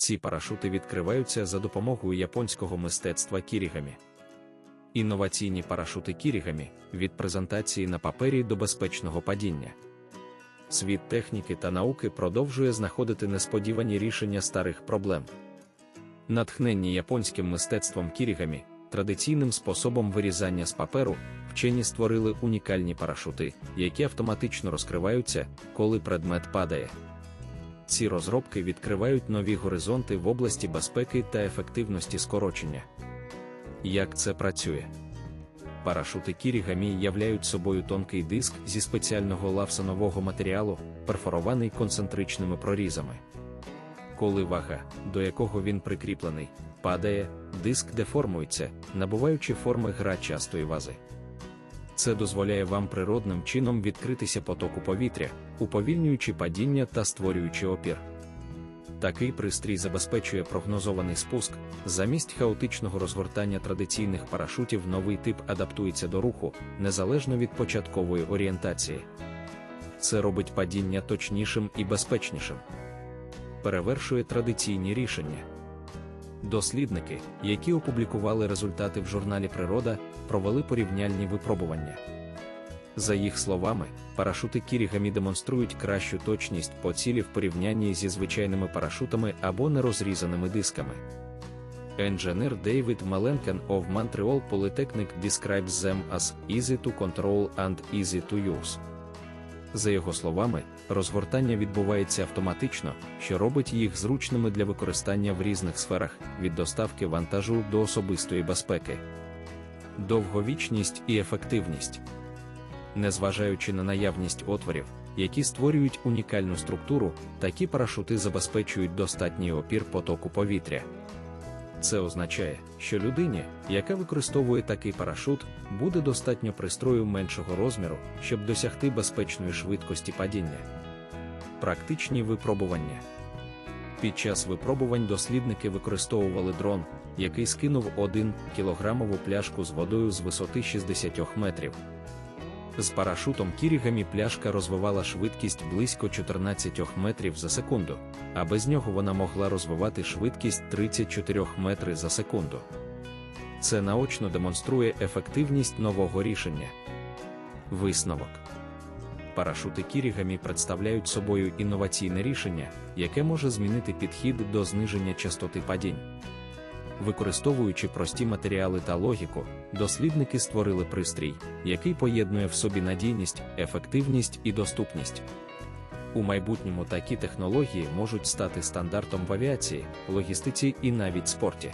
Ці парашути відкриваються за допомогою японського мистецтва кірігамі. Інноваційні парашути кірігамі від презентації на папері до безпечного падіння. Світ техніки та науки продовжує знаходити несподівані рішення старих проблем. Натхненні японським мистецтвом кірігамі, традиційним способом вирізання з паперу, вчені створили унікальні парашути, які автоматично розкриваються, коли предмет падає. Ці розробки відкривають нові горизонти в області безпеки та ефективності скорочення. Як це працює? Парашути кірігамі являють собою тонкий диск зі спеціального лавсанового матеріалу, перфорований концентричними прорізами. Коли вага, до якого він прикріплений, падає, диск деформується, набуваючи форми гра частої вази. Це дозволяє вам природним чином відкритися потоку повітря, уповільнюючи падіння та створюючи опір. Такий пристрій забезпечує прогнозований спуск, замість хаотичного розгортання традиційних парашутів новий тип адаптується до руху, незалежно від початкової орієнтації. Це робить падіння точнішим і безпечнішим. Перевершує традиційні рішення. Дослідники, які опублікували результати в журналі Природа, провели порівняльні випробування. За їх словами, парашути Кірігамі демонструють кращу точність по цілі в порівнянні зі звичайними парашутами або нерозрізаними дисками. Engineer David Malenkan of Montreal Polytechnic describes them as easy to control and easy to use. За його словами, розгортання відбувається автоматично, що робить їх зручними для використання в різних сферах від доставки вантажу до особистої безпеки. Довговічність і ефективність. Незважаючи на наявність отворів, які створюють унікальну структуру, такі парашути забезпечують достатній опір потоку повітря. Це означає, що людині, яка використовує такий парашут, буде достатньо пристрою меншого розміру, щоб досягти безпечної швидкості падіння. Практичні випробування. Під час випробувань дослідники використовували дрон, який скинув 1 кілограмову пляшку з водою з висоти 60 метрів. З парашутом Кірігамі пляшка розвивала швидкість близько 14 метрів за секунду, а без нього вона могла розвивати швидкість 34 метри за секунду. Це наочно демонструє ефективність нового рішення. Висновок. Парашути Кірігамі представляють собою інноваційне рішення, яке може змінити підхід до зниження частоти падінь. Використовуючи прості матеріали та логіку, дослідники створили пристрій, який поєднує в собі надійність, ефективність і доступність. У майбутньому такі технології можуть стати стандартом в авіації, логістиці і навіть спорті.